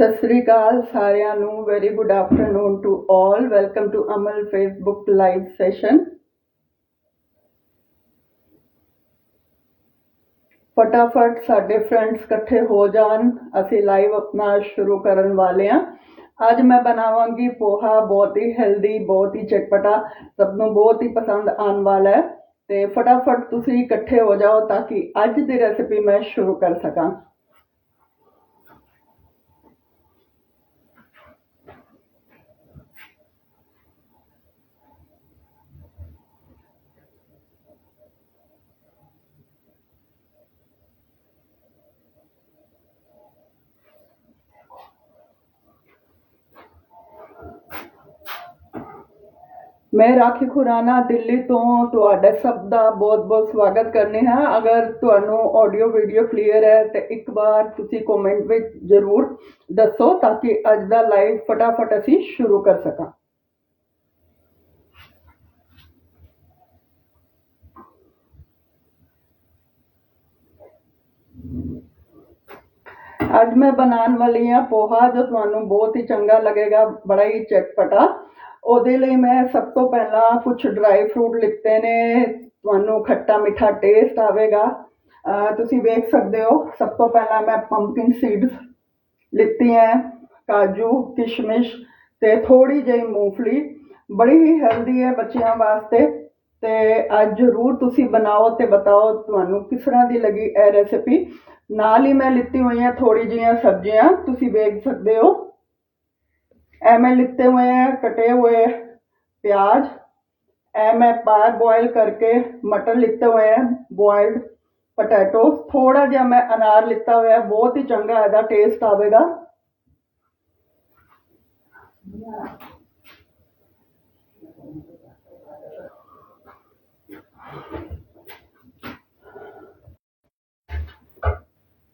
ਸਤਿ ਸ੍ਰੀ ਅਕਾਲ ਸਾਰਿਆਂ ਨੂੰ very good afternoon to all welcome to Amul Facebook live session ਫਟਾਫਟ ਸਾਡੇ ਫਰੈਂਡਸ ਇਕੱਠੇ ਹੋ ਜਾਣ, ਅਸੀਂ ਲਾਈਵ ਆਪਣਾ ਸ਼ੁਰੂ ਕਰਨ ਵਾਲੇ ਹਾਂ। ਅੱਜ ਮੈਂ ਬਣਾਵਾਂਗੀ ਪੋਹਾ, ਬਹੁਤ ਹੀ ਹੈਲਦੀ ਬਹੁਤ ਹੀ ਚਟਪਟਾ, ਸਭ ਨੂੰ ਬਹੁਤ ਹੀ ਪਸੰਦ ਆਉਣ ਵਾਲਾ ਹੈ। ਤੇ ਫਟਾਫਟ ਤੁਸੀਂ ਇਕੱਠੇ ਹੋ ਜਾਓ ਤਾਂ ਕਿ ਅੱਜ ਦੀ ਰੈਸਿਪੀ ਮੈਂ ਸ਼ੁਰੂ ਕਰ ਸਕਾਂ। ਮੈਂ ਰਾਖੀ ਖੁਰਾਨਾ ਦਿੱਲੀ ਤੋਂ ਤੁਹਾਡਾ ਸਭ ਦਾ ਬਹੁਤ-ਬਹੁਤ ਸਵਾਗਤ ਕਰਨੇ ਹਾਂ। ਅਗਰ ਤੁਹਾਨੂੰ ਆਡੀਓ ਵੀਡੀਓ ਕਲੀਅਰ ਹੈ ਤੇ ਇੱਕ ਵਾਰ ਤੁਸੀਂ ਕਮੈਂਟ ਵਿੱਚ ਜ਼ਰੂਰ ਦੱਸੋ ਤਾਂ ਕਿ ਅੱਜ ਦਾ ਲਾਈਵ ਫਟਾਫਟ ਅਸੀਂ ਸ਼ੁਰੂ ਕਰ ਸਕਾਂ। ਅੱਜ ਮੈਂ ਬਣਾਉਣ ਵਾਲੀ ਹਾਂ ਪੋਹਾ ਜੋ ਤੁਹਾਨੂੰ ਬਹੁਤ ਹੀ ਚੰਗਾ ਲੱਗੇਗਾ, ਬੜਾ ਹੀ ਚਟਪਟਾ। ਉਹਦੇ ਲਈ ਮੈਂ ਸਭ ਤੋਂ ਪਹਿਲਾਂ ਕੁਝ ਡਰਾਈ ਫਰੂਟ ਲਿੱਤੇ ਨੇ। ਤੁਹਾਨੂੰ ਖੱਟਾ ਮਿੱਠਾ ਟੇਸਟ ਆਵੇਗਾ। ਤੁਸੀਂ ਵੇਖ ਸਕਦੇ ਹੋ, ਸਭ ਤੋਂ ਪਹਿਲਾਂ ਮੈਂ ਪੰਪਕਿਨ ਸੀਡਸ ਲਿੱਤੀ ਹੈ, ਕਾਜੂ, ਕਿਸ਼ਮਿਸ਼ ਤੇ ਥੋੜੀ ਜਿਹੀ ਮੂੰਗਫਲੀ। ਬੜੀ ਹੀ ਹੈਲਦੀ ਹੈ ਬੱਚਿਆਂ ਵਾਸਤੇ ਤੇ ਅੱਜ ਜ਼ਰੂਰ ਤੁਸੀਂ ਬਣਾਓ ਤੇ ਬਤਾਓ ਤੁਹਾਨੂੰ ਕਿਸ ਤਰ੍ਹਾਂ ਦੀ ਲੱਗੀ ਇਹ ਰੈਸਿਪੀ ਨਾਲ ਹੀ ਮੈਂ ਲਿੱਤੀ ਹੋਈਆਂ ਥੋੜੀ ਜਿਹੀਆਂ ਸਬਜ਼ੀਆਂ, ਤੁਸੀਂ ਵੇਖ ਸਕਦੇ ਹੋ। एम ए लिखते हुए हैं, कटे हुए प्याज। एम ए पार बॉयल करके मटर लिखते हुए हैं बॉयल्ड पटैटो थोड़ा जहा मैं अनार लिता हुआ है, बहुत ही चंगा है टेस्ट आवेगा।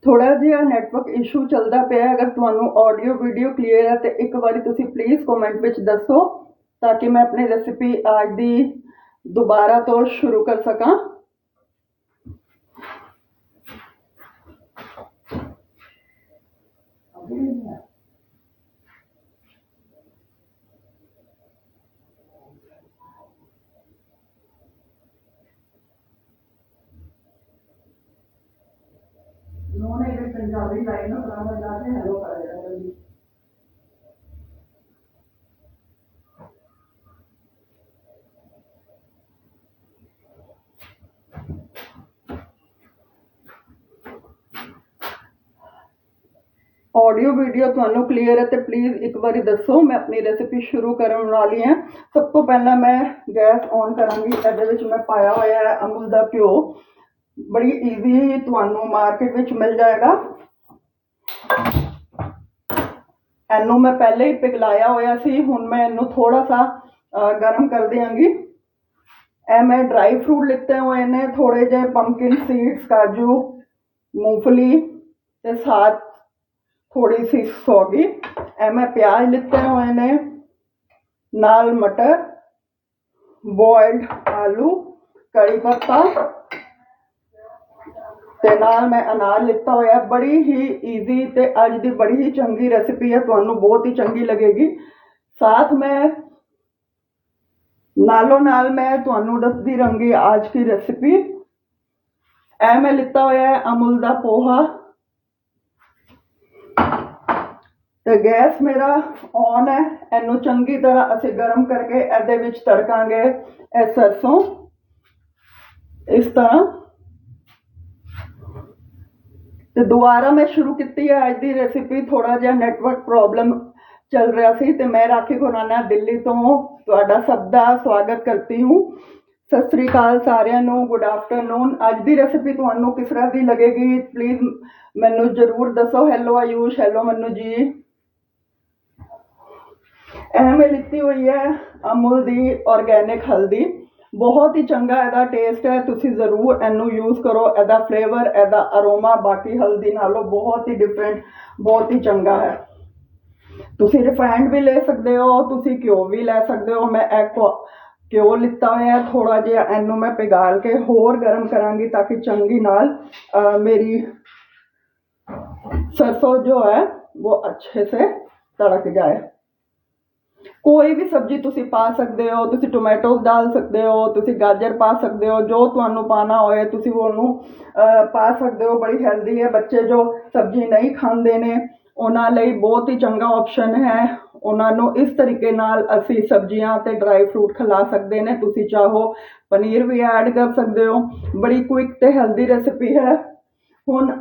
ਥੋੜਾ ਜਿਹਾ ਨੈਟਵਰਕ ਇਸ਼ੂ ਚੱਲਦਾ ਪਿਆ ਅਗਰ ਤੁਹਾਨੂੰ ਆਡੀਓ ਵੀਡੀਓ ਕਲੀਅਰ ਹੈ, ਤੇ ਇੱਕ ਵਾਰੀ ਤੁਸੀਂ ਪਲੀਜ਼ ਕਮੈਂਟ ਵਿੱਚ ਦੱਸੋ, ਤਾਂ ਕਿ ਮੈਂ ਆਪਣੀ ਰੈਸਿਪੀ ਅੱਜ ਦੀ ਦੁਬਾਰਾ ਤੋਂ ਸ਼ੁਰੂ ਕਰ ਸਕਾਂ। पंजाबी लाइन बराबर जाके हेलो कर दिया ਆਡੀਓ ਵੀਡੀਓ ਤੁਹਾਨੂੰ ਕਲੀਅਰ ਹੈ ਤੇ ਪਲੀਜ਼ ਇੱਕ ਵਾਰੀ ਦੱਸੋ ਮੈਂ ਆਪਣੀ ਰੈਸਿਪੀ ਸ਼ੁਰੂ ਕਰਨ ਵਾਲੀ ਹਾਂ ਸਭ ਤੋਂ ਪਹਿਲਾਂ ਮੈਂ ਗੈਸ ਔਨ ਕਰਾਂਗੀ ਇਹਦੇ ਵਿੱਚ ਮੈਂ ਪਾਇਆ ਹੋਇਆ ਹੈ ਅਮੁਲ ਦਾ ਘਿਓ ਬੜੀ ਈਜ਼ੀ ਤੁਹਾਨੂੰ ਮਾਰਕੀਟ ਵਿੱਚ ਮਿਲ ਜਾਏਗਾ ਇਹਨੂੰ ਮੈਂ ਪਹਿਲੇ ਹੀ ਪਿਘਲਾਇਆ ਹੋਇਆ ਸੀ ਹੁਣ ਮੈਂ ਇਹਨੂੰ ਥੋੜਾ ਸਾ ਅ, ਗਰਮ ਕਰ ਦਿਆਂਗੀ ਇਹ ਮੈਂ ਡਰਾਈ ਫਰੂਟ ਲਿੱਤੇ ਹੋਏ ਨੇ ਥੋੜੇ ਜਿਹੇ ਪੰਪਕਿਨ ਸੀਡਸ ਕਾਜੂ ਮੂੰਗਫਲੀ ਤੇ ਸਾਥ ਥੋੜੀ ਸੀ ਸੌਗੀ ਇਹ ਮੈਂ ਪਿਆਜ਼ ਲਿੱਤੇ ਹੋਏ ਨੇ ਨਾਲ ਮਟਰ ਬੋਇਲਡ ਆਲੂ ਕੜੀ ਪੱਤਾ ਤੇ ਨਾਲ ਮੈਂ ਅਨਾਰ ਲਿੱਤਾ ਹੋਇਆ ਬੜੀ ਹੀ ਈਜ਼ੀ ਤੇ ਅੱਜ ਦੀ ਬੜੀ ਹੀ ਚੰਗੀ ਰੈਸਿਪੀ ਹੈ। ਤੁਹਾਨੂੰ ਬਹੁਤ ਹੀ ਚੰਗੀ ਲੱਗੇਗੀ। ਸਾਥ ਮੈਂ ਨਾਲੋਂ ਨਾਲ ਮੈਂ ਤੁਹਾਨੂੰ ਦੱਸਦੀ ਰਹਾਂਗੀ ਅੱਜ ਦੀ ਰੈਸਿਪੀ ਇਹ ਮੈਂ ਲਿੱਤਾ ਹੋਇਆ ਹੈ ਅਮੁਲ ਦਾ ਪੋਹਾ। ਤੇ ਗੈਸ ਮੇਰਾ ਔਨ ਹੈ। ਇਹਨੂੰ ਚੰਗੀ ਤਰ੍ਹਾਂ ਅਸੀਂ ਗਰਮ ਕਰਕੇ ਇਹਦੇ ਵਿੱਚ ਤੜਕਾਂਗੇ ਇਹ ਸਰਸੋਂ। ਇਸ ਤਰ੍ਹਾਂ ਤੇ ਦੁਬਾਰਾ ਮੈਂ ਸ਼ੁਰੂ ਕੀਤੀ ਹੈ, ਅੱਜ ਦੀ ਰੈਸਿਪੀ ਥੋੜਾ ਜਿਹਾ ਨੈਟਵਰਕ ਪ੍ਰੋਬਲਮ ਚੱਲ ਰਿਹਾ ਸੀ ਤੇ ਮੈਂ ਰਾਖੀ ਖੁਰਾਨਾ ਦਿੱਲੀ ਤੋਂ ਤੁਹਾਡਾ ਸਭ ਦਾ ਸਵਾਗਤ ਕਰਤੀ ਹੂੰ। ਸਤਿ ਸ੍ਰੀ ਅਕਾਲ ਸਾਰਿਆਂ ਨੂੰ ਗੁੱਡ ਆਫਟਰਨੂਨ ਅੱਜ ਦੀ ਰੈਸਿਪੀ ਤੁਹਾਨੂੰ ਕਿਸ ਤਰ੍ਹਾਂ ਦੀ ਲੱਗੇਗੀ? ਪਲੀਜ਼ ਮੈਨੂੰ ਜਰੂਰ ਦੱਸੋ। ਹੈਲੋ ਆਯੂਸ਼ ਹੈਲੋ ਮਨੂ ਜੀ। ਇਹ ਮੈਂ ਲਿੱਤੀ ਹੋਈ ਹੈ ਅਮੁਲ ਦੀ ਆਰਗੇਨਿਕ ਹਲਦੀ। ਬਹੁਤ ਹੀ ਚੰਗਾ ਇਹਦਾ ਟੇਸਟ ਹੈ ਤੁਸੀਂ ਜ਼ਰੂਰ ਇਹਨੂੰ ਯੂਜ਼ ਕਰੋ ਇਹਦਾ ਫਲੇਵਰ ਇਹਦਾ ਅਰੋਮਾ ਬਾਕੀ ਹਲਦੀ ਨਾਲੋਂ ਬਹੁਤ ਹੀ ਡਿਫਰੈਂਟ ਬਹੁਤ ਹੀ ਚੰਗਾ ਹੈ ਤੁਸੀਂ ਰਿਫਾਈਨਡ ਵੀ ਲੈ ਸਕਦੇ ਹੋ ਤੁਸੀਂ ਘਿਓ ਵੀ ਲੈ ਸਕਦੇ ਹੋ ਮੈਂ ਇਹ ਕੁ- ਘਿਓ ਲਿੱਤਾ ਹੋਇਆ ਹੈ ਥੋੜਾ ਜਿਹਾ ਇਹਨੂੰ ਮੈਂ ਪਿਘਾਲ ਕੇ ਹੋਰ ਗਰਮ ਕਰਾਂਗੀ ਤਾਂ ਕਿ ਚੰਗੀ ਨਾਲ ਅਹ, ਮੇਰੀ ਸਰਸੋਂ ਜੋ ਹੈ वो अच्छे से तड़क जाए ਕੋਈ ਵੀ ਸਬਜ਼ੀ ਤੁਸੀਂ ਪਾ ਸਕਦੇ ਹੋ ਤੁਸੀਂ ਟੋਮੈਟੋਸ ਡਾਲ ਸਕਦੇ ਹੋ ਤੁਸੀਂ ਗਾਜਰ ਪਾ ਸਕਦੇ ਹੋ ਜੋ ਤੁਹਾਨੂੰ ਪਾਣਾ ਹੋਏ ਤੁਸੀਂ ਉਹਨੂੰ ਅਹ, ਪਾ ਸਕਦੇ ਹੋ ਬੜੀ ਹੈਲਦੀ ਹੈ। ਬੱਚੇ ਜੋ ਸਬਜ਼ੀ ਨਹੀਂ ਖਾਂਦੇ ਨੇ ਉਹਨਾਂ ਲਈ ਬਹੁਤ ਹੀ ਚੰਗਾ ਆਪਸ਼ਨ ਹੈ। ਉਹਨਾਂ ਨੂੰ ਇਸ ਤਰੀਕੇ ਨਾਲ ਅਸੀਂ ਸਬਜ਼ੀਆਂ ਤੇ ਡਰਾਈ ਫਰੂਟ ਖਿਲਾ ਸਕਦੇ ਨੇ। ਤੁਸੀਂ ਚਾਹੋ ਪਨੀਰ ਵੀ ਐਡ ਕਰ ਸਕਦੇ ਹੋ। ਬੜੀ ਕੁਇਕ ਤੇ ਹੈਲਦੀ ਰੈਸਿਪੀ ਹੈ। ਹੁਣ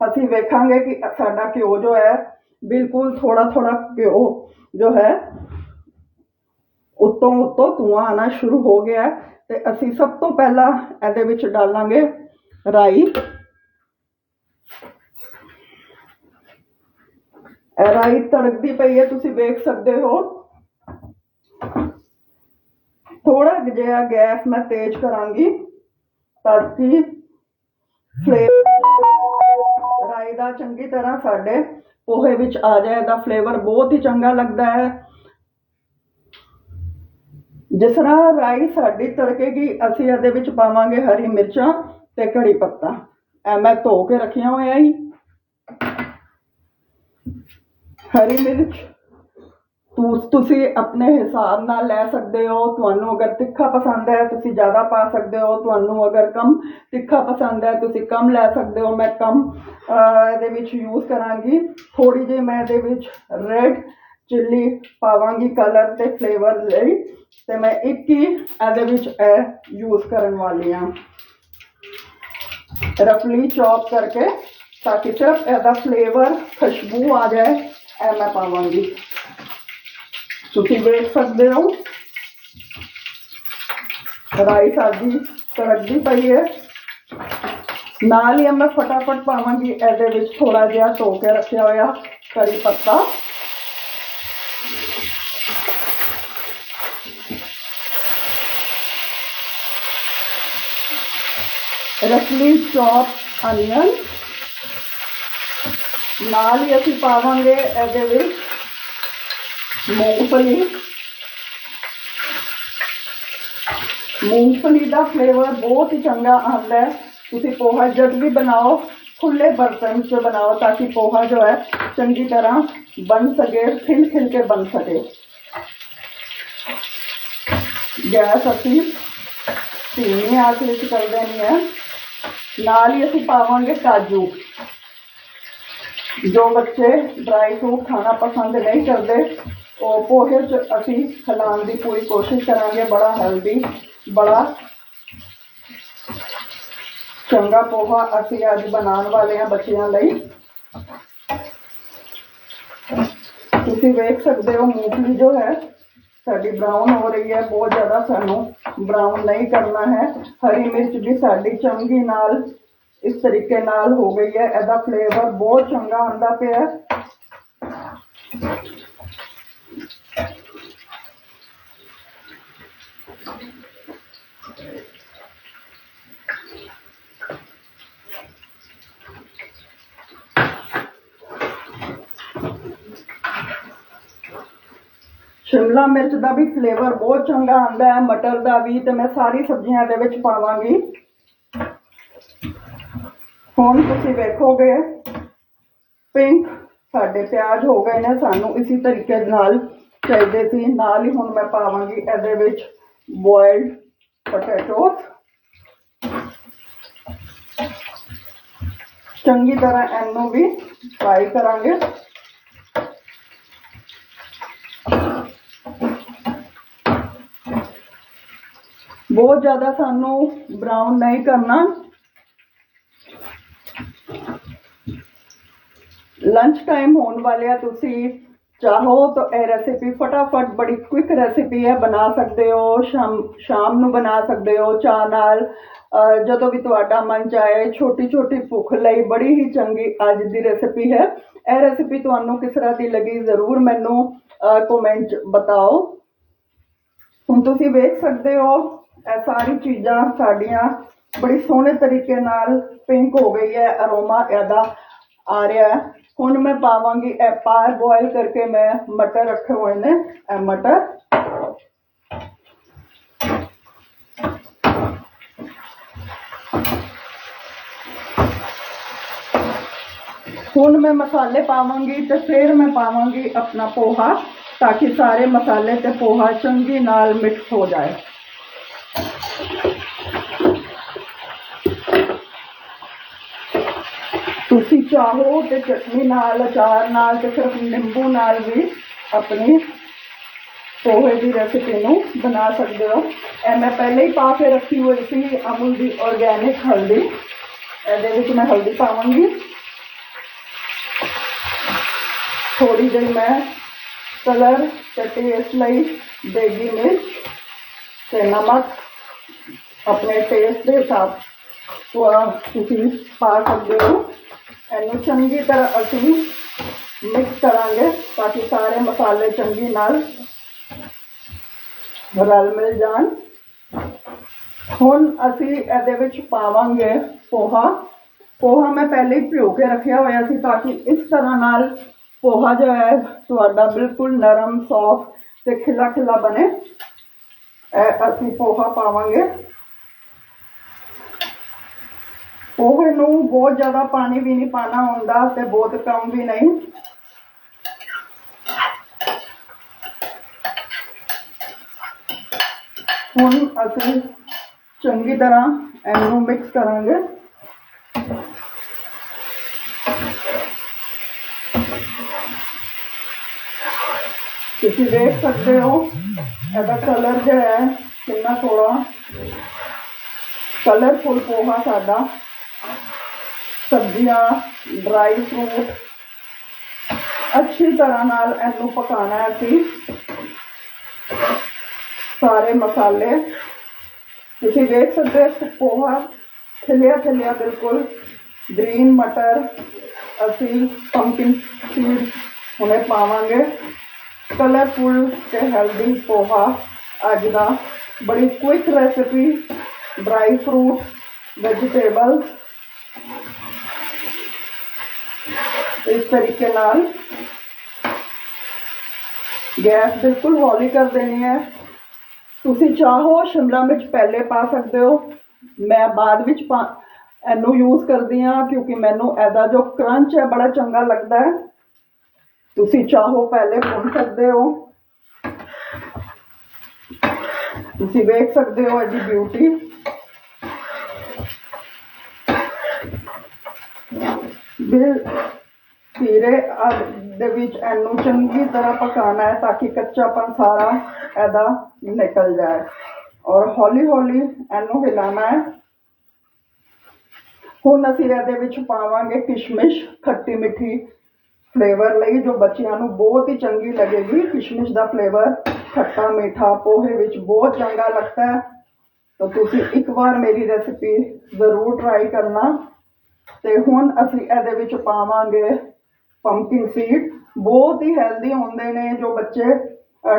ਅਸੀਂ ਵੇਖਾਂਗੇ ਕਿ ਸਾਡਾ ਘਿਓ ਜੋ ਹੈ ਬਿਲਕੁਲ ਥੋੜਾ ਥੋੜਾ ਘਿਓ ਜੋ ਹੈ, ਉੱਤੋਂ ਉੱਤੋਂ ਧੂਆਂ ਆਣਾ ਸ਼ੁਰੂ ਹੋ ਗਿਆ ਤੇ ਅਸੀਂ ਸਭ ਤੋਂ ਪਹਿਲਾਂ ਇਹਦੇ ਵਿੱਚ ਡਾਲਾਂਗੇ ਰਾਈ। ਰਾਈ ਤੜਕਦੀ ਪਈ ਹੈ, ਤੁਸੀਂ ਵੇਖ ਸਕਦੇ ਹੋ। ਥੋੜਾ ਜਿਹਾ ਗੈਸ ਮੈਂ ਤੇਜ਼ ਕਰਾਂਗੀ ਤਾਂ ਕਿ ਫਲੇਵਰ ਰਾਈ ਦਾ ਚੰਗੀ ਤਰ੍ਹਾਂ ਸਾਡੇ ਪੋਹੇ ਵਿੱਚ ਆ ਜਾਏ, ਇਹਦਾ ਫਲੇਵਰ ਬਹੁਤ ਹੀ ਚੰਗਾ ਲੱਗਦਾ ਹੈ। ਜਿਸ ਤਰ੍ਹਾਂ ਰਾਈ ਸਾਡੀ ਤੜਕੇਗੀ, ਅਸੀਂ ਇਹਦੇ ਵਿੱਚ ਪਾਵਾਂਗੇ ਹਰੀ ਮਿਰਚਾਂ ਤੇ ਕੜੀ ਪੱਤਾ। ਇਹ ਮੈਂ ਧੋ ਕੇ ਰੱਖੀਆਂ ਹੋਇਆ ਹੀ ਹਰੀ ਮਿਰਚ। ਤੁ- ਤੁਸੀਂ ਆਪਣੇ ਹਿਸਾਬ ਨਾਲ ਲੈ ਸਕਦੇ ਹੋ। ਤੁਹਾਨੂੰ ਅਗਰ ਤਿੱਖਾ ਪਸੰਦ ਹੈ, ਤੁਸੀਂ ਜ਼ਿਆਦਾ ਪਾ ਸਕਦੇ ਹੋ। ਤੁਹਾਨੂੰ ਅਗਰ ਕਮ ਤਿੱਖਾ ਪਸੰਦ ਹੈ, ਤੁਸੀਂ ਕਮ ਲੈ ਸਕਦੇ ਹੋ। ਮੈਂ ਕਮ ਇਹਦੇ ਵਿੱਚ ਯੂਜ਼ ਕਰਾਂਗੀ। ਥੋੜੀ ਜਿਹੀ ਮੈਂ ਇਹਦੇ ਵਿੱਚ ਰੈਡ ਚਿੱਲੀ ਪਾਵਾਂਗੀ ਕਲਰ ਤੇ ਫਲੇਵਰ ਲਈ। ਤੇ ਮੈਂ ਇੱਕ ਹੀ ਇਹਦੇ ਵਿੱਚ ਇਹ ਯੂਜ਼ ਕਰਨ ਵਾਲੀ ਹਾਂ। ਰਫਲੀ ਚੌਪ ਕਰਕੇ, ਤਾਂ ਕਿ ਸਿਰਫ ਇਹਦਾ ਫਲੇਵਰ ਖੁਸ਼ਬੂ ਆ ਜਾਏ, ਇਹ ਮੈਂ ਪਾਵਾਂਗੀ। ਤੁਸੀਂ ਵੇਖ ਸਕਦੇ ਹੋ ਰਾਈ ਸਾਡੀ ਤੜਕਦੀ ਪਈ ਹੈ ਨਾਲ ਹੀ ਮੈਂ ਫਟਾਫਟ ਪਾਵਾਂਗੀ ਇਹਦੇ ਵਿੱਚ ਥੋੜਾ ਜਿਹਾ ਧੋ ਕੇ ਰੱਖਿਆ ਹੋਇਆ ਕਰੀ ਪੱਤਾ ਰਸਲੀ ਚੌਪ ਅਨੀਅਨ ਨਾਲ ਹੀ ਅਸੀਂ ਪਾਵਾਂਗੇ ਇਹਦੇ ਵਿੱਚ ਮੂੰਗਫਲੀ ਮੂੰਗਫਲੀ ਦਾ ਫਲੇਵਰ ਬਹੁਤ ਹੀ ਚੰਗਾ ਆਉਂਦਾ ਹੈ ਤੁਸੀਂ ਪੋਹਾ ਜਦ ਵੀ ਬਣਾਓ ਖੁੱਲੇ ਬਰਤਨ 'ਚ ਬਣਾਓ ਤਾਂ ਕਿ ਪੋਹਾ ਜੋ ਹੈ ਚੰਗੀ ਤਰ੍ਹਾਂ ਬਣ ਸਕੇ ਖਿਲ ਖਿਲ ਕੇ ਬਣ ਸਕੇ ਗੈਸ ਅਸੀਂ ਧੀਮੀ ਆਂਚ ਵਿੱਚ ਕਰ ਦੇਣੀ ਹੈ ਨਾਲ ਹੀ ਅਸੀਂ ਪਾਵਾਂਗੇ ਕਾਜੂ ਜੋ ਬੱਚੇ ਡਰਾਈ ਫਰੂਟ ਖਾਣਾ ਪਸੰਦ ਨਹੀਂ ਕਰਦੇ ਉਹ ਪੋਹੇ ਚ ਅਸੀਂ ਖਿਲਾਉਣ ਦੀ ਪੂਰੀ ਕੋਸ਼ਿਸ਼ ਕਰਾਂਗੇ ਬੜਾ ਹੈਲਦੀ ਬੜਾ ਚੰਗਾ ਪੋਹਾ ਅਸੀਂ ਅੱਜ ਬਣਾਉਣ ਵਾਲੇ ਹਾਂ ਬੱਚਿਆਂ ਲਈ ਤੁਸੀਂ ਵੇਖ ਸਕਦੇ ਹੋ ਮੂੰਗਫਲੀ ਜੋ ਹੈ ਸਾਡੀ ਬਰਾਊਨ ਹੋ ਰਹੀ ਹੈ ਬਹੁਤ ਜ਼ਿਆਦਾ ਸਾਨੂੰ ਬਰਾਊਨ ਨਹੀਂ ਕਰਨਾ ਹੈ ਹਰੀ ਮਿਰਚ ਵੀ ਸਾਡੀ ਚੰਗੀ ਨਾਲ ਇਸ ਤਰੀਕੇ ਨਾਲ ਹੋ ਗਈ ਹੈ ਇਹਦਾ ਫਲੇਵਰ ਬਹੁਤ ਚੰਗਾ ਆਉਂਦਾ ਪਿਆ ਹੈ ਸ਼ਿਮਲਾ ਮਿਰਚ ਦਾ ਵੀ ਫਲੇਵਰ ਬਹੁਤ ਚੰਗਾ ਆਉਂਦਾ ਹੈ, ਮਟਰ ਦਾ ਵੀ ਤੇ ਮੈਂ ਸਾਰੀ ਸਬਜ਼ੀਆਂ ਦੇ ਵਿੱਚ ਪਾਵਾਂਗੀ। ਹੁਣ ਤੁਸੀਂ ਵੇਖੋਗੇ ਪਿੰਕ ਸਾਡੇ ਪਿਆਜ਼ ਹੋ ਗਏ ਨੇ, ਸਾਨੂੰ ਇਸੇ ਤਰੀਕੇ ਦੇ ਨਾਲ ਚਾਹੀਦੇ ਸੀ। ਨਾਲ ਹੀ ਹੁਣ ਮੈਂ ਪਾਵਾਂਗੀ ਇਹਦੇ ਵਿੱਚ ਬੋਇਲਡ ਪੋਟੈਟੋਸ ਚੰਗੀ ਤਰ੍ਹਾਂ ਇਹਨੂੰ ਵੀ ਫਰਾਈ ਕਰਾਂਗੇ। ਬਹੁਤ ਜ਼ਿਆਦਾ ਸਾਨੂੰ ਬਰਾਊਨ ਨਹੀਂ ਕਰਨਾ। ਲੰਚ ਟਾਈਮ ਹੋਣ ਵਾਲਿਆ ਤੁਸੀਂ ਚਾਹੋ ਤਾਂ ਇਹ ਰੈਸਿਪੀ ਫਟਾਫਟ ਬੜੀ ਕੁਇਕ ਰੈਸਿਪੀ ਹੈ, ਬਣਾ ਸਕਦੇ ਹੋ, ਸ਼ਾਮ ਸ਼ਾਮ ਨੂੰ ਬਣਾ ਸਕਦੇ ਹੋ, ਚਾਹ ਨਾਲ। ਅਹ ਜਦੋਂ ਵੀ ਤੁਹਾਡਾ ਮਨ ਚਾਹੇ ਛੋਟੀ ਛੋਟੀ ਭੁੱਖ ਲਈ ਬੜੀ ਹੀ ਚੰਗੀ ਅੱਜ ਦੀ ਰੈਸਿਪੀ ਹੈ। ਇਹ ਰੈਸਿਪੀ ਤੁਹਾਨੂੰ ਕਿਸ ਤਰ੍ਹਾਂ ਦੀ ਲੱਗੀ ਜ਼ਰੂਰ ਮੈਨੂੰ ਕਮੈਂਟ ਬਤਾਓ। ਹੁਣ ਤੁਸੀਂ ਵੇਖ ਸਕਦੇ ਹੋ, ਇਹ ਸਾਰੀ ਚੀਜ਼ਾਂ ਸਾਡੀਆਂ ਬੜੀ ਸੋਹਣੇ ਤਰੀਕੇ ਨਾਲ ਪਿੰਕ ਹੋ ਗਈ ਹੈ ਅਰੋਮਾ ਇਹਦਾ ਆ ਰਿਹਾ ਹੈ। ਹੁਣ ਮੈਂ ਪਾਵਾਂਗੀ ਇਹ ਪਾਰ ਬੋਇਲ ਕਰਕੇ ਮੈਂ ਮਟਰ ਰੱਖੇ ਹੋਏ ਨੇ ਇਹ ਮਟਰ ਹੁਣ ਮੈਂ ਮਸਾਲੇ ਪਾਵਾਂਗੀ ਤੇ ਫਿਰ ਮੈਂ ਪਾਵਾਂਗੀ ਆਪਣਾ ਪੋਹਾ ਤਾਂ ਕਿ ਸਾਰੇ ਮਸਾਲੇ ਤੇ ਪੋਹਾ ਚੰਗੀ ਨਾਲ ਮਿਕਸ ਹੋ ਜਾਏ ਤੁਸੀਂ ਚਾਹੋ ਤੇ ਚਟਨੀ ਨਾਲ ਅਚਾਰ ਨਾਲ ਤੇ ਸਿਰਫ ਨਿੰਬੂ ਨਾਲ ਵੀ ਆਪਣੀ ਪੋਹੇ ਦੀ ਰੈਸਿਪੀ ਨੂੰ ਬਣਾ ਸਕਦੇ ਹੋ ਇਹ ਮੈਂ ਪਹਿਲੇ ਹੀ ਪਾ ਕੇ ਰੱਖੀ ਹੋਈ ਸੀ ਅਮੁਲ ਦੀ ਆਰਗੇਨਿਕ ਹਲਦੀ ਇਹਦੇ ਵਿੱਚ ਮੈਂ ਹਲਦੀ ਪਾਵਾਂਗੀ ਥੋੜੀ ਜਿਹੀ ਮੈਂ ਕਲਰ ਤੇ ਟੇਸਟ ਲਈ ਦੇਗੀ ਮਿਰਚ ਤੇ ਨਮਕ ਆਪਣੇ ਟੇਸਟ ਦੇ ਹਿਸਾਬ ਤੋਂ ਤੁਸੀਂ ਪਾ ਸਕਦੇ ਹੋ ਇਹਨੂੰ ਚੰਗੀ ਤਰ੍ਹਾਂ ਅਸੀਂ ਮਿਕਸ ਕਰਾਂਗੇ ਤਾਂ ਕਿ ਸਾਰੇ ਮਸਾਲੇ ਚੰਗੀ ਨਾਲ ਰਲ ਮਿਲ ਜਾਣ ਹੁਣ ਅਸੀਂ ਇਹਦੇ ਵਿੱਚ ਪਾਵਾਂਗੇ ਪੋਹਾ ਪੋਹਾ ਮੈਂ ਪਹਿਲੇ ਹੀ ਭਿਓ ਕੇ ਰੱਖਿਆ ਹੋਇਆ ਸੀ ਤਾਂ ਕਿ ਇਸ ਤਰ੍ਹਾਂ ਨਾਲ ਪੋਹਾ ਜੋ ਹੈ ਤੁਹਾਡਾ ਬਿਲਕੁਲ ਨਰਮ ਸੌਫਟ ਤੇ ਖਿਲਾ ਖਿਲਾ ਬਣੇ ਇਹ ਅਸੀਂ ਪੋਹਾ ਪਾਵਾਂਗੇ ਪੋਹੇ ਨੂੰ ਬਹੁਤ ਜ਼ਿਆਦਾ ਪਾਣੀ ਵੀ ਨਹੀਂ ਪਾਣਾ ਹੁੰਦਾ ਤੇ ਬਹੁਤ ਕਮ ਵੀ ਨਹੀਂ ਹੁਣ ਅਸੀਂ ਚੰਗੀ ਤਰ੍ਹਾਂ ਇਹਨੂੰ ਮਿਕਸ ਕਰਾਂਗੇ ਤੁਸੀਂ ਦੇਖ ਸਕਦੇ ਹੋ ਇਹਦਾ ਕਲਰ ਜੋ ਹੈ ਕਿੰਨਾ ਥੋੜਾ ਕਲਰਫੁਲ ਪੋਹਾ ਸਾਡਾ ਸਬਜ਼ੀਆਂ ਡਰਾਈ ਫਰੂਟ ਅੱਛੀ ਤਰ੍ਹਾਂ ਨਾਲ ਇਹਨੂੰ ਪਕਾਣਾ ਹੈ ਅਸੀਂ ਸਾਰੇ ਮਸਾਲੇ ਤੁਸੀਂ ਦੇਖ ਸਕਦੇ ਹੋ ਪੋਹਾ ਖਿਲਿਆ ਖਿਲਿਆ ਬਿਲਕੁਲ ਗ੍ਰੀਨ ਮਟਰ ਅਸੀਂ ਪੰਪਕਿਨ ਸੀਡ ਹੁਣੇ ਪਾਵਾਂਗੇ ਕਲਰਫੁਲ ਤੇ ਹੈਲਦੀ ਪੋਹਾ ਅੱਜ ਦਾ ਬੜੀ quick recipe dry fruit vegetable ਇਸ ਤਰੀਕੇ ਨਾਲ ਗੈਸ ਬਿਲਕੁਲ ਹੌਲੀ ਕਰ ਦੇਣੀ ਹੈ ਤੁਸੀਂ ਚਾਹੋ ਸ਼ਿਮਲਾ ਮਿਰਚ ਪਹਿਲੇ ਪਾ ਸਕਦੇ ਹੋ ਮੈਂ ਬਾਅਦ ਵਿੱਚ ਪਾ ਇਹਨੂੰ ਯੂਜ਼ ਕਰਦੀ ਹਾਂ ਕਿਉਂਕਿ ਮੈਨੂੰ ਇਹਦਾ ਜੋ ਕਰੰਚ ਹੈ ਬੜਾ ਚੰਗਾ ਲੱਗਦਾ ਹੈ ਤੁਸੀਂ ਚਾਹੋ ਪਹਿਲੇ ਭੁੰਨ ਸਕਦੇ ਹੋ ਤੁਸੀਂ ਵੇਖ ਸਕਦੇ ਹੋ ਇਹਦੀ ਬਿਊਟੀ ਬਿਲ ਧੀਰੇ ਅੱਗ ਦੇ ਵਿੱਚ ਇਹਨੂੰ ਚੰਗੀ ਤਰ੍ਹਾਂ ਪਕਾਉਣਾ ਹੈ ਤਾਂ ਕਿ ਕੱਚਾਪਨ ਸਾਰਾ ਇਹਦਾ ਨਿਕਲ ਜਾਏ ਔਰ ਹੌਲੀ ਹੌਲੀ ਇਹਨੂੰ ਹਿਲਾਉਣਾ ਹੈ ਹੁਣ ਅਸੀਂ ਇਹਦੇ ਵਿੱਚ ਪਾਵਾਂਗੇ ਕਿਸ਼ਮਿਸ਼ ਖੱਟੀ ਮਿੱਠੀ ਫਲੇਵਰ ਲਈ ਜੋ ਬੱਚਿਆਂ ਨੂੰ ਬਹੁਤ ਹੀ ਚੰਗੀ ਲੱਗੇਗੀ ਕਿਸ਼ਮਿਸ਼ ਦਾ ਫਲੇਵਰ ਖੱਟਾ ਮੀਠਾ ਪੋਹੇ ਵਿੱਚ ਬਹੁਤ ਚੰਗਾ ਲੱਗਦਾ ਹੈ ਤਾਂ ਤੁਸੀਂ ਇੱਕ ਵਾਰ ਮੇਰੀ ਰੈਸਿਪੀ ਜ਼ਰੂਰ ਟਰਾਈ ਕਰਨਾ ਤੇ ਹੁਣ ਅਸੀਂ ਇਹਦੇ ਵਿੱਚ ਪਾਵਾਂਗੇ ਪੰਪਕਿਨ ਸੀਡ ਬਹੁਤ ਹੀ ਹੈਲਦੀ ਹੁੰਦੇ ਨੇ, ਜੋ ਬੱਚੇ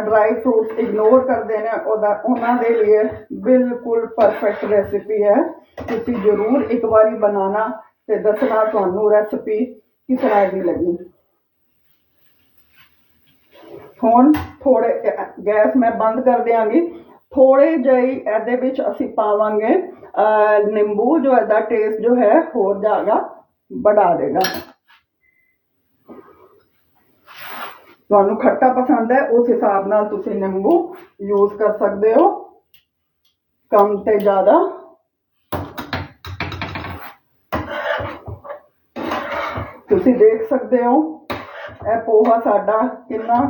ਡਰਾਈ ਫਰੂਟਸ ਇਗਨੋਰ ਕਰਦੇ ਨੇ, ਉਹਦਾ, ਉਹਨਾਂ ਦੇ ਲਈ ਬਿਲਕੁਲ ਪਰਫੈਕਟ ਰੈਸਿਪੀ ਹੈ। ਤੁਸੀਂ ਜ਼ਰੂਰ ਇੱਕ ਵਾਰੀ ਬਣਾਉਣਾ ਤੇ ਦੱਸਣਾ ਤੁਹਾਨੂੰ ਰੈਸਿਪੀ ਕਿਸ ਤਰ੍ਹਾਂ ਦੀ ਲੱਗੀ। ਹੁਣ ਥੋੜੇ ਗੈਸ ਮੈਂ ਬੰਦ ਕਰ ਦਿਆਂਗੀ। ਥੋੜੇ ਜਿਹੀ ਇਹਦੇ ਵਿੱਚ ਅਸੀਂ ਪਾਵਾਂਗੇ ਅਹ, ਨਿੰਬੂ ਜੋ ਇਹਦਾ ਟੇਸਟ ਜੋ ਹੈ ਹੋਰ ਜਾਗਾ बढ़ा ਦੇਗਾ ਤੁਹਾਨੂੰ ਖੱਟਾ ਪਸੰਦ ਹੈ ਉਸ ਹਿਸਾਬ ਨਾਲ ਤੁਸੀਂ ਨਿੰਬੂ ਯੂਜ਼ ਕਰ ਸਕਦੇ ਹੋ ਕਮ ਤੇ ਜ਼ਿਆਦਾ ਤੁਸੀਂ ਦੇਖ ਸਕਦੇ ਹੋ ਇਹ ਪੋਹਾ ਸਾਡਾ ਕਿੰਨਾ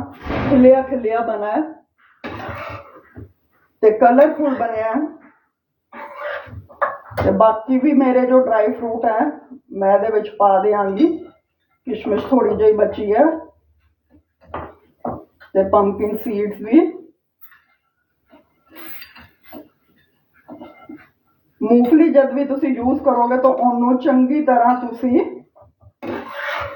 ਖਿਲਿਆ ਖਿਲਿਆ ਬਣਾ ਹੈ ਤੇ ਕਲਰਫੁਲ ਬਣਿਆ ਹੈ ਤੇ ਬਾਕੀ ਵੀ ਮੇਰੇ ਜੋ ਡਰਾਈ ਫਰੂਟ ਹੈ ਮੈਂ ਇਹਦੇ ਵਿੱਚ ਪਾ ਦਿਆਂਗੀ ਕਿਸ਼ਮਿਸ਼ ਥੋੜੀ ਜਿਹੀ ਬਚੀ ਹੈ ਤੇ ਪੰਪਕਿਨ ਸੀਡਸ ਵੀ ਮੂੰਗਫਲੀ ਜਦ ਵੀ ਤੁਸੀਂ ਯੂਜ਼ ਕਰੋਗੇ ਤਾਂ ਉਹਨੂੰ ਚੰਗੀ ਤਰ੍ਹਾਂ ਤੁਸੀਂ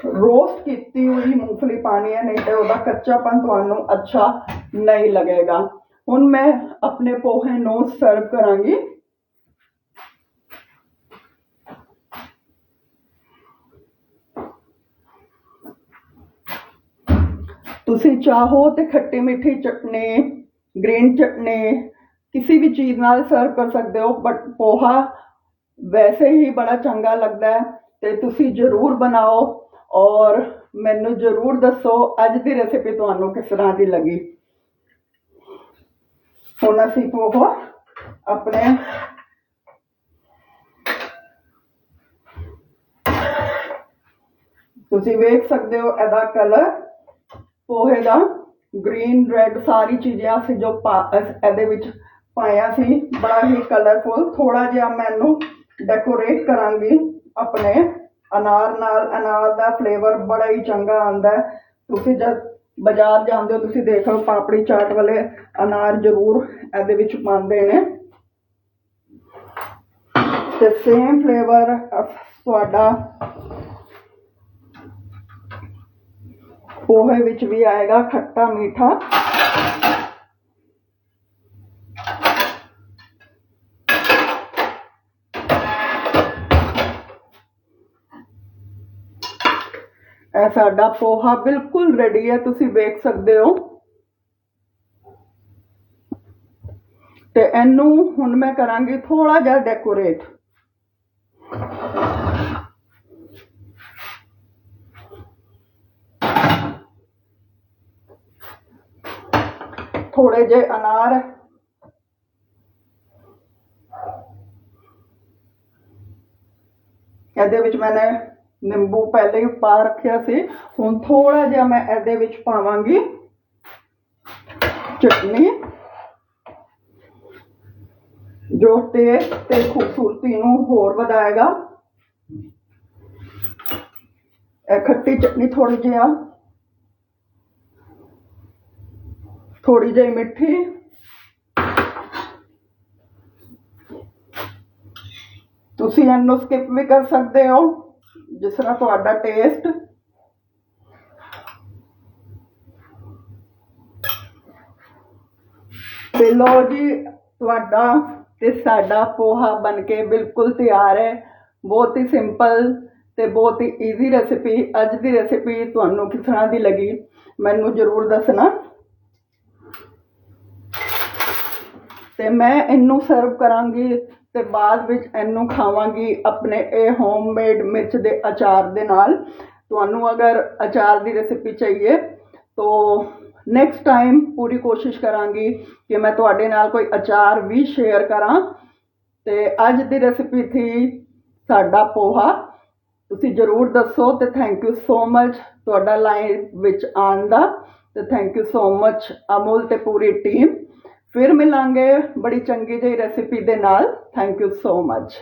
ਰੋਸਟ ਕੀਤੀ ਹੋਈ ਮੂੰਗਫਲੀ ਪਾਣੀ ਹੈ ਨਹੀਂ ਤੇ ਉਹਦਾ ਕੱਚਾਪਨ ਤੁਹਾਨੂੰ ਅੱਛਾ ਨਹੀਂ ਲੱਗੇਗਾ ਹੁਣ ਮੈਂ ਆਪਣੇ ਪੋਹੇ ਨੂੰ ਸਰਵ ਕਰਾਂਗੀ ਤੁਸੀਂ ਚਾਹੋ ਤੇ ਖੱਟੀ ਮਿੱਠੀ ਚਟਨੀ ਗ੍ਰੀਨ ਚਟਨੀ ਕਿਸੇ ਵੀ ਚੀਜ਼ ਨਾਲ ਸਰਵ ਕਰ ਸਕਦੇ ਹੋ ਬਟ ਪੋਹਾ ਵੈਸੇ ਹੀ ਬੜਾ ਚੰਗਾ ਲੱਗਦਾ ਹੈ ਤੇ ਤੁਸੀਂ ਜ਼ਰੂਰ ਬਣਾਓ ਔਰ ਮੈਨੂੰ ਜਰੂਰ ਦੱਸੋ ਅੱਜ ਦੀ ਰੈਸਿਪੀ ਤੁਹਾਨੂੰ ਕਿਸ ਤਰ੍ਹਾਂ ਦੀ ਲੱਗੀ ਹੁਣ ਅਸੀਂ ਪੋਹਾ ਆਪਣੇ ਤੁਸੀਂ ਵੇਖ ਸਕਦੇ ਹੋ ਇਹਦਾ ਕਲਰ ਪੋਹੇ ਦਾ ਗ੍ਰੀਨ ਰੈੱਡ ਸਾਰੀ ਚੀਜ਼ਾਂ ਅਸੀਂ ਜੋ ਪਾ- ਇਹਦੇ ਵਿੱਚ ਪਾਇਆ ਸੀ, ਬੜਾ ਹੀ ਕਲਰਫੁਲ ਥੋੜਾ ਜਿਹਾ ਮੈਨੂੰ ਡੈਕੋਰੇਟ ਕਰਾਂਗੀ ਆਪਣੇ ਅਨਾਰ ਨਾਲ। ਅਨਾਰ ਦਾ ਫਲੇਵਰ ਬੜਾ ਹੀ ਚੰਗਾ ਆਉਂਦਾ ਹੈ। ਤੁਸੀਂ ਜਦ ਬਾਜ਼ਾਰ ਜਾਂਦੇ ਹੋ, ਤੁਸੀਂ ਦੇਖ ਲਓ ਪਾਪੜੀ ਚਾਟ ਵਾਲੇ ਅਨਾਰ ਜ਼ਰੂਰ ਇਹਦੇ ਵਿੱਚ ਪਾਉਂਦੇ ਨੇ। ਤੇ ਸੇਮ ਫਲੇਵਰ ਤੁਹਾਡਾ ਪੋਹੇ ਵਿੱਚ ਵੀ ਆਏਗਾ ਖੱਟਾ ਮੀਠਾ। ਇਹ ਸਾਡਾ ਪੋਹਾ ਬਿਲਕੁਲ ਰੈਡੀ ਹੈ, ਤੁਸੀਂ ਵੇਖ ਸਕਦੇ ਹੋ। ਤੇ ਇਹਨੂੰ ਹੁਣ ਮੈਂ ਕਰਾਂਗੀ ਥੋੜਾ ਜਿਹਾ ਡੈਕੋਰੇਟ ਥੋੜੇ ਜਿਹੇ ਅਨਾਰ। ਇਹਦੇ ਵਿੱਚ ਮੈंने ਨਿੰਬੂ ਪਹਿਲੇ ਹੀ ਪਾ ਰੱਖਿਆ ਸੀ। ਹੁਣ ਥੋੜਾ ਜਿਹਾ ਮੈਂ ਇਹਦੇ ਵਿੱਚ ਪਾਵਾਂਗੀ ਚਟਨੀ। ਜੋ ਟੇਸਟ ਤੇ ਖੂਬਸੂਰਤੀ ਨੂੰ ਹੋਰ ਵਧਾਏਗਾ। ਇਹ ਖੱਟੀ ਚਟਨੀ ਥੋੜੀ ਜਿਹਾ ਥੋੜੀ ਜਿਹੀ ਮਿੱਠੀ। ਤੁਸੀਂ ਇਹਨੂੰ ਸਕਿਪ ਵੀ ਕਰ ਸਕਦੇ ਹੋ। ਜਿਸ ਤਰ੍ਹਾਂ ਤੁਹਾਡਾ ਟੇਸਟ ਤੇ ਲੋ ਜੀ, ਤੁਹਾਡਾ ਤੇ ਸਾਡਾ ਪੋਹਾ ਬਣ ਕੇ ਬਿਲਕੁਲ ਤਿਆਰ ਹੈ। ਬਹੁਤ ਹੀ ਸਿੰਪਲ ਤੇ ਬਹੁਤ ਹੀ ਈਜ਼ੀ ਰੈਸਿਪੀ ਅੱਜ ਦੀ ਰੈਸਿਪੀ ਤੁਹਾਨੂੰ ਕਿਸ ਤਰ੍ਹਾਂ ਦੀ ਲੱਗੀ, ਮੈਨੂੰ ਜਰੂਰ ਦੱਸਣਾ। ਤੇ ਮੈਂ ਇਹਨੂੰ ਸਰਵ ਕਰਾਂਗੀ ਤੇ ਬਾਅਦ ਵਿੱਚ ਇਹਨੂੰ ਖਾਵਾਂਗੀ ਆਪਣੇ ਇਹ ਹੋਮਮੇਡ ਮਿਰਚ ਦੇ ਅਚਾਰ ਦੇ ਨਾਲ। ਤੁਹਾਨੂੰ ਅਗਰ ਅਚਾਰ ਦੀ ਰੈਸਿਪੀ ਚਾਹੀਏ, ਤੋ ਨੈਕਸਟ ਟਾਈਮ ਪੂਰੀ ਕੋਸ਼ਿਸ਼ ਕਰਾਂਗੀ ਕਿ ਮੈਂ ਤੁਹਾਡੇ ਨਾਲ ਕੋਈ ਅਚਾਰ ਵੀ ਸ਼ੇਅਰ ਕਰਾਂ। ਤੇ ਅੱਜ ਦੀ ਰੈਸਿਪੀ ਥੀ ਸਾਡਾ ਪੋਹਾ। ਤੁਸੀਂ ਜਰੂਰ ਦੱਸੋ ਤੇ ਥੈਂਕ ਯੂ ਸੋ ਮਚ ਤੁਹਾਡਾ ਲਾਈਨ ਵਿੱਚ ਆਉਣ ਦਾ। ਤੇ thank you so much Amul ਤੇ ਪੂਰੀ ਟੀਮ ਫਿਰ ਮਿਲਾਂਗੇ ਬੜੀ ਚੰਗੀ ਜਿਹੀ ਰੈਸਿਪੀ ਦੇ ਨਾਲ ਥੈਂਕ ਯੂ ਸੋ ਮਚ